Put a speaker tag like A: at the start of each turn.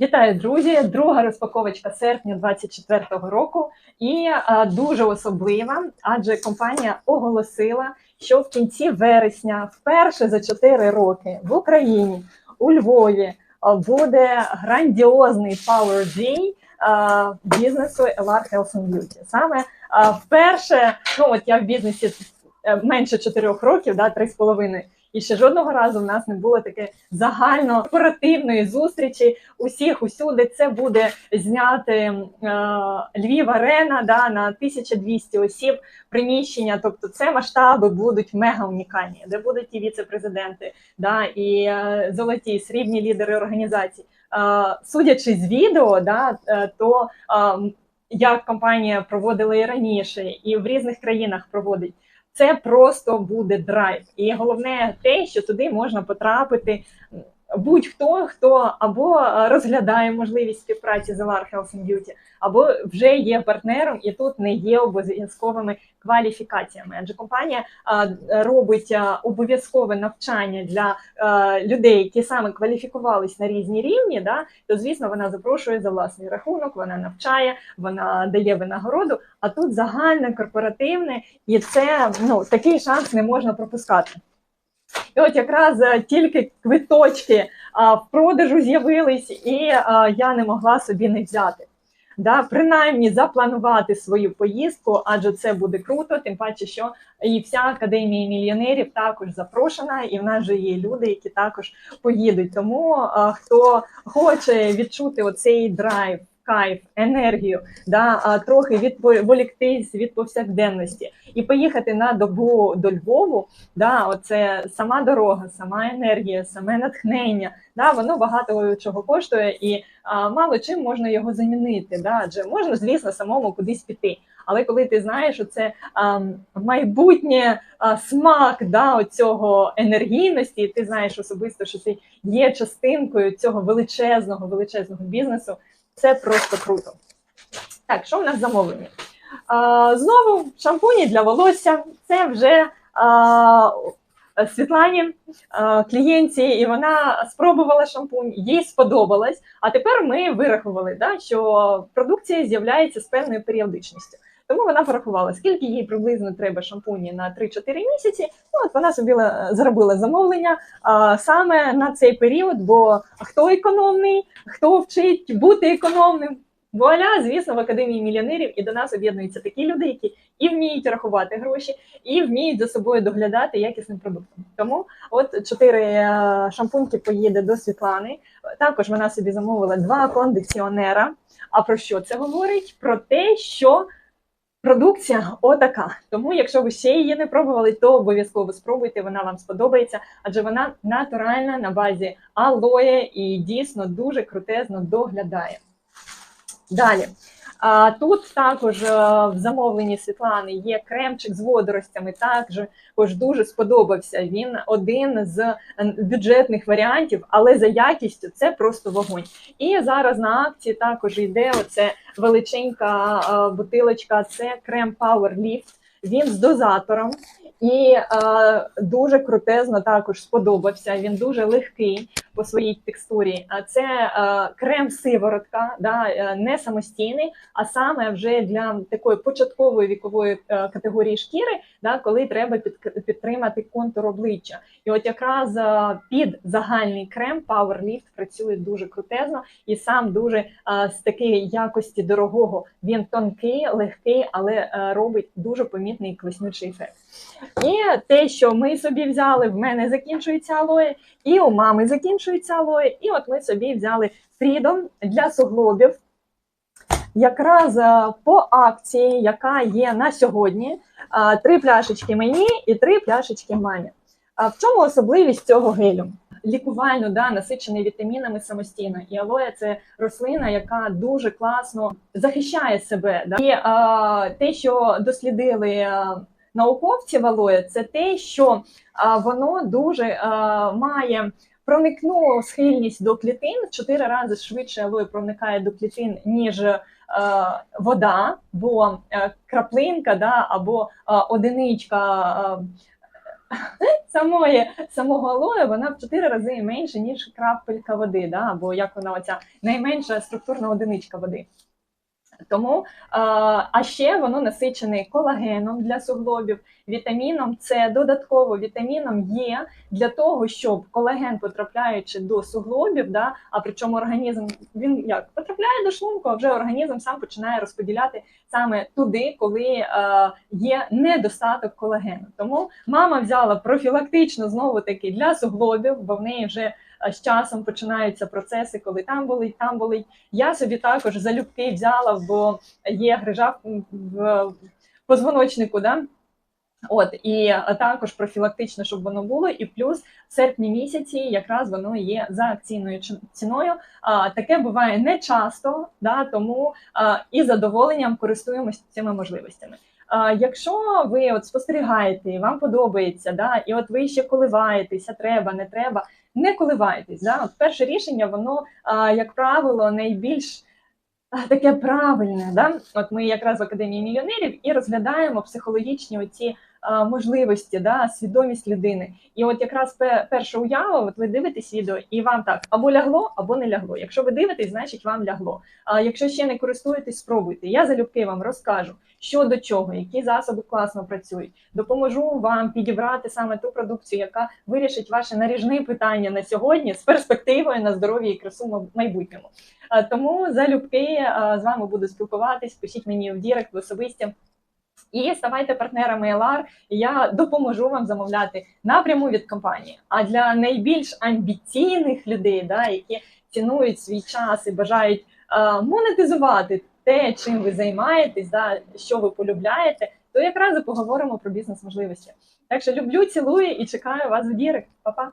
A: Вітаю, друзі! Друга розпаковочка серпня 24-го року і а, дуже особлива, адже компанія оголосила, що в кінці вересня, вперше за 4 роки в Україні у Львові буде грандіозний Power Day а, бізнесу LR Health and Beauty. Саме а, вперше, ну от я в бізнесі е, менше 4 років, да, 3,5, і ще жодного разу в нас не було таке загально оперативної зустрічі усіх усюди. Це буде зняти е, Львів Арена да, на 1200 осіб приміщення. Тобто, це масштаби будуть мега унікальні, де будуть і віце-президенти, да, і е, золоті, і срібні лідери організацій. Е, судячи з відео, да, е, то е, як компанія проводила і раніше, і в різних країнах проводить. Це просто буде драйв. І головне те, що туди можна потрапити будь-хто, хто або е, розглядає можливість співпраці з LR Health and Beauty, або вже є партнером, і тут не є обов'язковими кваліфікаціями. Адже компанія робить обов'язкове навчання для людей, які саме кваліфікувались на різні рівні. Да, то звісно, вона запрошує за власний рахунок, вона навчає, вона дає винагороду. А тут загальне корпоративне, і це ну такий шанс не можна пропускати. І от якраз е, тільки квиточки в продажу з'явились, і я не могла собі не взяти. Да, принаймні запланувати свою поїздку, адже це буде круто, тим паче, що і вся академія мільйонерів також запрошена, і в нас же є люди, які також поїдуть. Тому а, хто хоче відчути оцей драйв, кайф, енергію, да, а, трохи відволіктись від повсякденності і поїхати на добу до Львову, да, оце сама дорога, сама енергія, саме натхнення. Да, воно багато чого коштує, і а, мало чим можна його замінити. Да, адже можна, звісно, самому кудись піти. Але коли ти знаєш, що це а, майбутнє а, смак да, цього енергійності, ти знаєш особисто, що ти є частинкою цього величезного, величезного бізнесу, це просто круто. Так, що в нас замовлення? А, знову шампуні для волосся. Це вже а, Світлані а, клієнтці, і вона спробувала шампунь, їй сподобалось. А тепер ми вирахували, да, що продукція з'являється з певною періодичністю. Тому вона порахувала, скільки їй приблизно треба шампуні на 3-4 місяці. Ну, от вона собі зробила замовлення а, саме на цей період. Бо хто економний, хто вчить бути економним. Вуаля, звісно, в академії мільйонерів і до нас об'єднуються такі люди, які і вміють рахувати гроші, і вміють за собою доглядати якісним продуктом. Тому от чотири е, шампуньки поїде до Світлани. Також вона собі замовила два кондиціонера. А про що це говорить? Про те, що продукція отака. Тому, якщо ви ще її не пробували, то обов'язково спробуйте, вона вам сподобається, адже вона натуральна на базі алоє і дійсно дуже крутезно доглядає. Далі. А тут також е, в замовленні Світлани є кремчик з водоростями. Також дуже сподобався. Він один з бюджетних варіантів, але за якістю це просто вогонь. І зараз на акції також йде оце величенька е, бутилочка. Це крем Power Lift. Він з дозатором. І е, дуже крутезно також сподобався. Він дуже легкий по своїй текстурі. Це е, крем сиворотка, да, е, не самостійний, а саме вже для такої початкової вікової е, категорії шкіри, да, коли треба під, підтримати контур обличчя. І от якраз під загальний крем Power Lift працює дуже крутезно і сам дуже з такої якості дорогого. Він тонкий, легкий, але робить дуже помітний класнючий ефект. І те, що ми собі взяли, в мене закінчується алоє, і у мами закінчується алоє. І от ми собі взяли Freedom для суглобів. Якраз е, по акції, яка є на сьогодні, е, три пляшечки мені і три пляшечки мамі. А в чому особливість цього гелю? Лікувально да, насичений вітамінами самостійно. І алоє це рослина, яка дуже класно захищає себе. Да? І а, те, що дослідили науковці в алоє, це те, що а, воно дуже а, має проникну схильність до клітин в чотири рази швидше алоє проникає до клітин, ніж е, вода, бо е, краплинка да, або е, одиничка. Е, самої самого алоє вона в 4 рази менше, ніж крапелька води, да? або як вона оця найменша структурна одиничка води. Тому, а, а ще воно насичене колагеном для суглобів, вітаміном С, додатково вітаміном Є для того, щоб колаген, потрапляючи до суглобів, да, а причому організм він як потрапляє до шлунку, а вже організм сам починає розподіляти саме туди, коли е, є недостаток колагену. Тому мама взяла профілактично знову таки для суглобів, бо в неї вже е, з часом починаються процеси, коли там болить, там болить. Я собі також залюбки взяла, бо є грижа в позвоночнику. Да? От і також профілактично, щоб воно було, і плюс в серпні місяці якраз воно є за акційною ціною. А, таке буває не часто, да, тому а, і задоволенням користуємося цими можливостями. А, якщо ви от спостерігаєте, вам подобається, да, і от ви ще коливаєтеся, треба, не треба, не коливайтесь. Да? От перше рішення, воно, а, як правило, найбільш таке правильне. Да? От ми якраз в академії мільйонерів і розглядаємо психологічні оці можливості, да, свідомість людини. І от якраз перша уява, от ви дивитесь відео, і вам так або лягло, або не лягло. Якщо ви дивитесь, значить вам лягло. А якщо ще не користуєтесь, спробуйте. Я залюбки вам розкажу, що до чого, які засоби класно працюють. Допоможу вам підібрати саме ту продукцію, яка вирішить ваше наріжне питання на сьогодні з перспективою на здоров'я і красу в майбутньому. Тому залюбки з вами буду спілкуватись. Пишіть мені в Дірект в особисті. І ставайте партнерами LR, і я допоможу вам замовляти напряму від компанії. А для найбільш амбіційних людей, да, які цінують свій час і бажають е, монетизувати те, чим ви займаєтесь, да, що ви полюбляєте, то якраз і поговоримо про бізнес можливості. Так що люблю, цілую і чекаю вас в Дірект. Па-па!